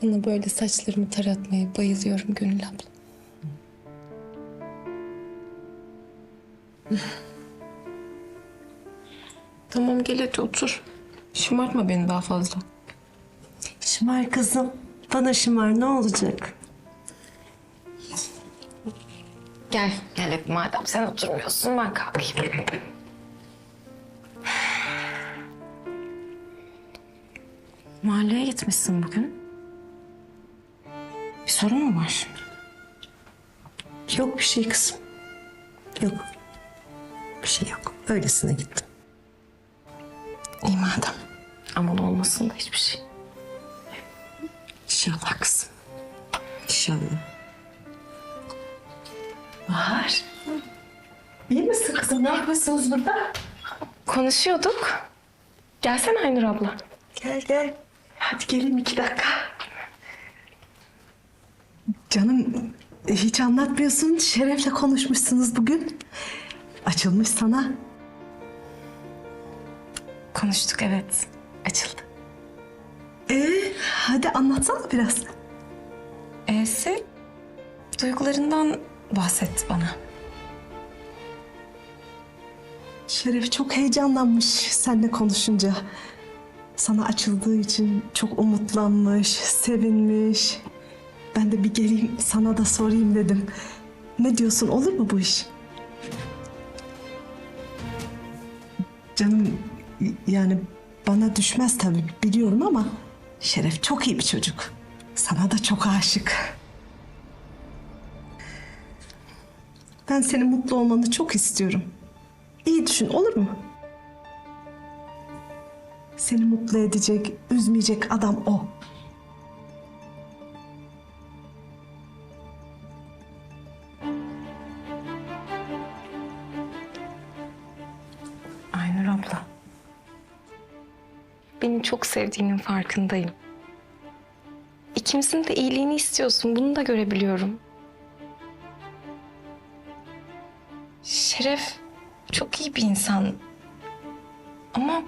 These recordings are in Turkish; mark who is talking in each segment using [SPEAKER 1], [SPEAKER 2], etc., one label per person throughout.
[SPEAKER 1] Sana böyle saçlarımı taratmaya bayılıyorum Gönül abla. tamam gel hadi otur. Şımartma beni daha fazla.
[SPEAKER 2] Şımar kızım. Bana şımar ne olacak?
[SPEAKER 1] Gel, gel hadi madem sen oturmuyorsun ben kalkayım. Mahalleye gitmişsin bugün. Sorun mu var?
[SPEAKER 2] Yok bir şey kızım. Yok. Bir şey yok. Öylesine gittim.
[SPEAKER 1] İyi madem. Aman olmasın da hiçbir şey.
[SPEAKER 2] İnşallah kızım. İnşallah.
[SPEAKER 1] Var.
[SPEAKER 2] İyi misin kızım? Ne yapıyorsunuz burada?
[SPEAKER 1] Konuşuyorduk. Gelsene Aynur abla.
[SPEAKER 2] Gel gel. Hadi gelin iki dakika. Canım hiç anlatmıyorsun. Şeref'le konuşmuşsunuz bugün. Açılmış sana.
[SPEAKER 1] Konuştuk evet. Açıldı.
[SPEAKER 2] Ee, hadi anlatsana biraz.
[SPEAKER 1] E'si duygularından bahsetti bana.
[SPEAKER 2] Şeref çok heyecanlanmış seninle konuşunca. Sana açıldığı için çok umutlanmış, sevinmiş. Ben de bir geleyim sana da sorayım dedim. Ne diyorsun olur mu bu iş? Canım yani bana düşmez tabii biliyorum ama Şeref çok iyi bir çocuk. Sana da çok aşık. Ben senin mutlu olmanı çok istiyorum. İyi düşün olur mu? Seni mutlu edecek, üzmeyecek adam o.
[SPEAKER 1] çok sevdiğinin farkındayım. İkimizin de iyiliğini istiyorsun. Bunu da görebiliyorum. Şeref çok iyi bir insan. Ama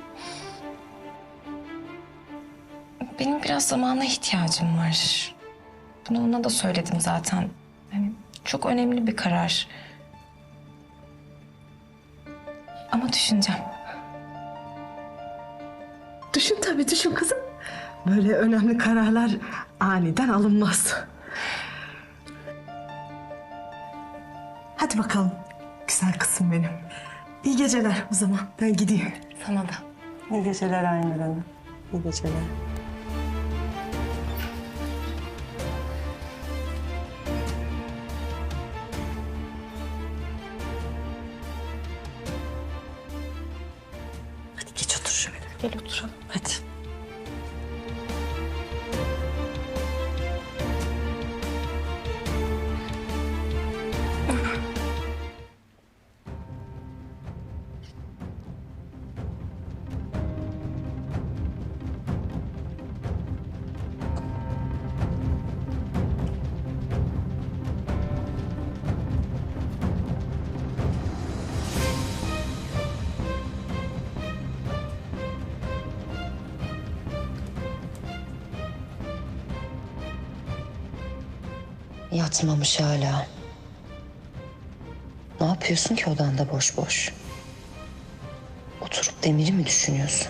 [SPEAKER 1] benim biraz zamana ihtiyacım var. Bunu ona da söyledim zaten. Yani çok önemli bir karar. Ama düşüneceğim.
[SPEAKER 2] Düşün tabii düşün kızım. Böyle önemli kararlar aniden alınmaz. Hadi bakalım güzel kızım benim. İyi geceler o zaman ben gideyim.
[SPEAKER 1] Sana da.
[SPEAKER 2] İyi geceler Aynur Hanım. İyi geceler.
[SPEAKER 1] Gel oturalım.
[SPEAKER 2] Hadi.
[SPEAKER 3] Yatmamış hala. Ne yapıyorsun ki odanda boş boş? Oturup demiri mi düşünüyorsun?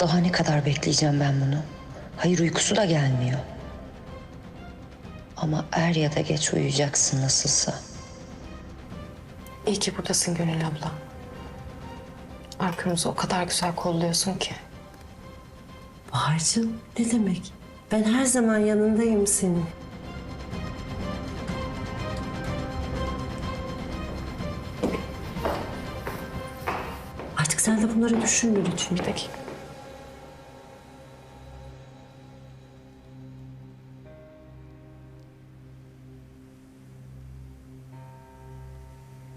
[SPEAKER 3] Daha ne kadar bekleyeceğim ben bunu? Hayır uykusu da gelmiyor. Ama er ya da geç uyuyacaksın nasılsa.
[SPEAKER 1] İyi ki buradasın Gönül abla. Arkamızı o kadar güzel kolluyorsun ki.
[SPEAKER 2] Bahar'cığım ne demek? Ben her zaman yanındayım senin. Artık sen de bunları düşünme lütfen.
[SPEAKER 1] Bir dakika.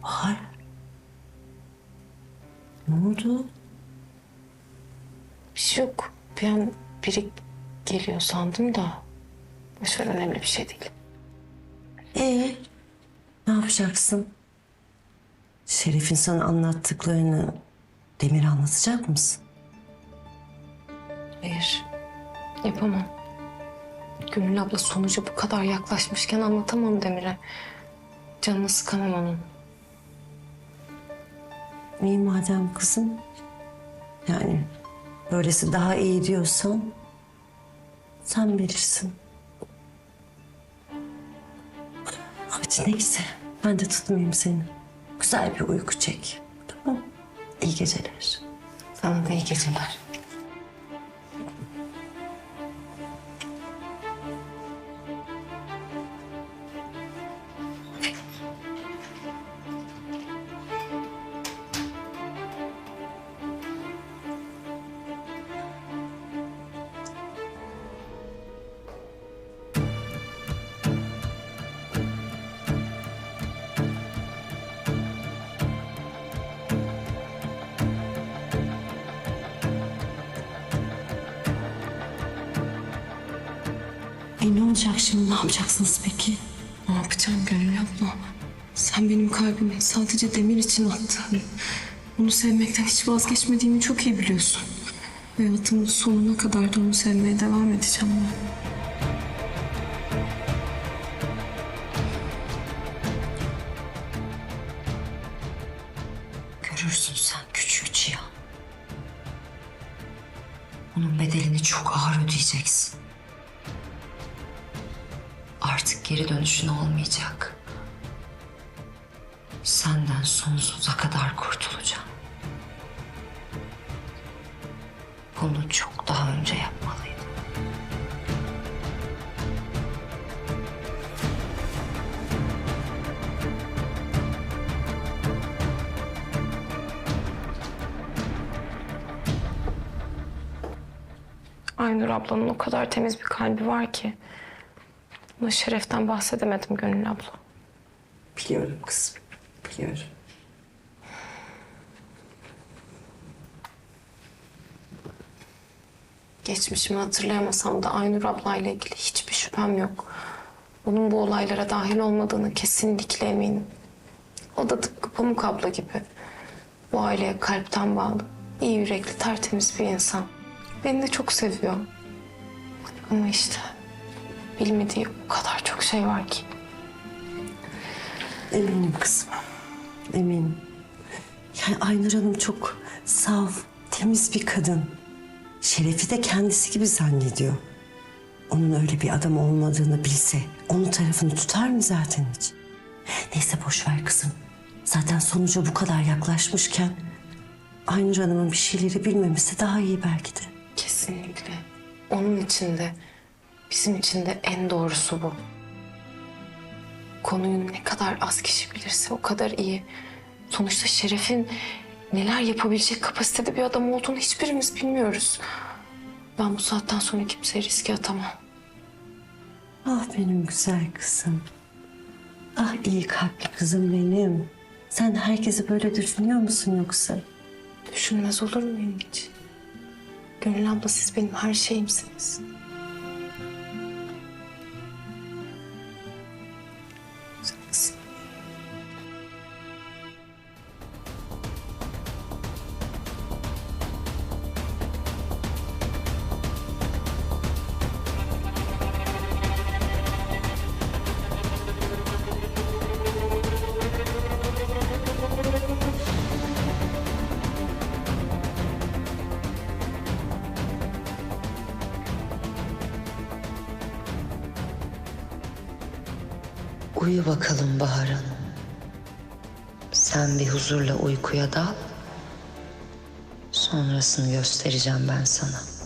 [SPEAKER 2] Bahar. Ne oldu?
[SPEAKER 1] Bir şey yok. Bir an biri geliyor sandım da. Boş ver önemli bir şey değil.
[SPEAKER 2] Ee, ne yapacaksın? Şeref'in sana anlattıklarını Demir anlatacak mısın?
[SPEAKER 1] Hayır. Yapamam. Gönül abla sonuca bu kadar yaklaşmışken anlatamam Demir'e. Canını sıkamam onun.
[SPEAKER 3] İyi madem kızım. Yani böylesi daha iyi diyorsan sen bilirsin. Hadi neyse ben de tutmayayım seni. Güzel bir uyku çek. Tamam. İyi geceler.
[SPEAKER 1] Da iyi geceler.
[SPEAKER 2] E ne olacak şimdi? Ne yapacaksınız peki?
[SPEAKER 1] Ne yapacağım Gönül abla? Sen benim kalbimi sadece Demir için attın. Onu sevmekten hiç vazgeçmediğimi çok iyi biliyorsun. Hayatımın sonuna kadar da onu sevmeye devam edeceğim ben.
[SPEAKER 3] Görürsün sen küçük Cihan. Onun bedelini çok ağır ödeyeceksin. Geri dönüşün olmayacak. Senden sonsuza kadar kurtulacağım. Bunu çok daha önce yapmalıydım.
[SPEAKER 1] Aynur ablanın o kadar temiz bir kalbi var ki. Ama şereften bahsedemedim Gönül abla.
[SPEAKER 3] Biliyorum kızım, biliyorum.
[SPEAKER 1] Geçmişimi hatırlayamasam da Aynur ablayla ilgili hiçbir şüphem yok. Onun bu olaylara dahil olmadığını kesinlikle eminim. O da tıpkı Pamuk abla gibi. Bu aileye kalpten bağlı, iyi yürekli, tertemiz bir insan. Beni de çok seviyor. Ama işte bilmediği o kadar çok şey var ki.
[SPEAKER 3] Eminim kızım. Eminim. Yani Aynur Hanım çok saf, temiz bir kadın. Şeref'i de kendisi gibi zannediyor. Onun öyle bir adam olmadığını bilse onun tarafını tutar mı zaten hiç? Neyse boş ver kızım. Zaten sonuca bu kadar yaklaşmışken Aynur Hanım'ın bir şeyleri bilmemesi daha iyi belki de.
[SPEAKER 1] Kesinlikle. Onun için de bizim için de en doğrusu bu. Konuyu ne kadar az kişi bilirse o kadar iyi. Sonuçta Şeref'in neler yapabilecek kapasitede bir adam olduğunu hiçbirimiz bilmiyoruz. Ben bu saatten sonra kimseye riske atamam.
[SPEAKER 3] Ah benim güzel kızım. Ah iyi kalpli kızım benim. Sen herkesi böyle düşünüyor musun yoksa?
[SPEAKER 1] Düşünmez olur muyum hiç? Gönül abla siz benim her şeyimsiniz.
[SPEAKER 3] Uyu bakalım Bahar Hanım. Sen bir huzurla uykuya dal. Sonrasını göstereceğim ben sana.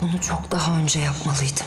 [SPEAKER 3] Bunu çok daha önce yapmalıydım.